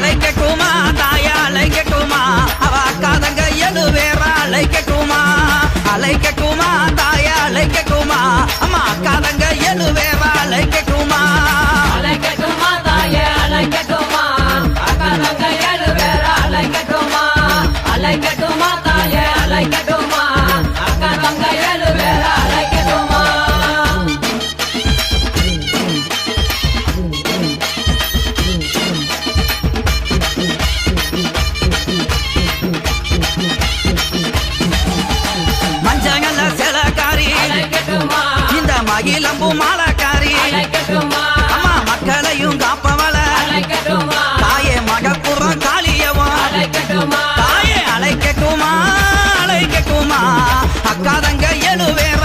அழைக்கட்டுமா தாயா அழைக்கட்டுமா? அவ அக்காதங்க எது வேற அழைக்கட்டுமா? அழைக்கட்டுமா தாயா அழைக்கட்டுமா? அம்மா அக்காதங்க எல்லையும் காப்பவள. தாயே மடப்புறம் காளியவன் தாயே அழைக்கட்டுமா அழைக்கட்டுமா அக்காதங்க எழுவேற.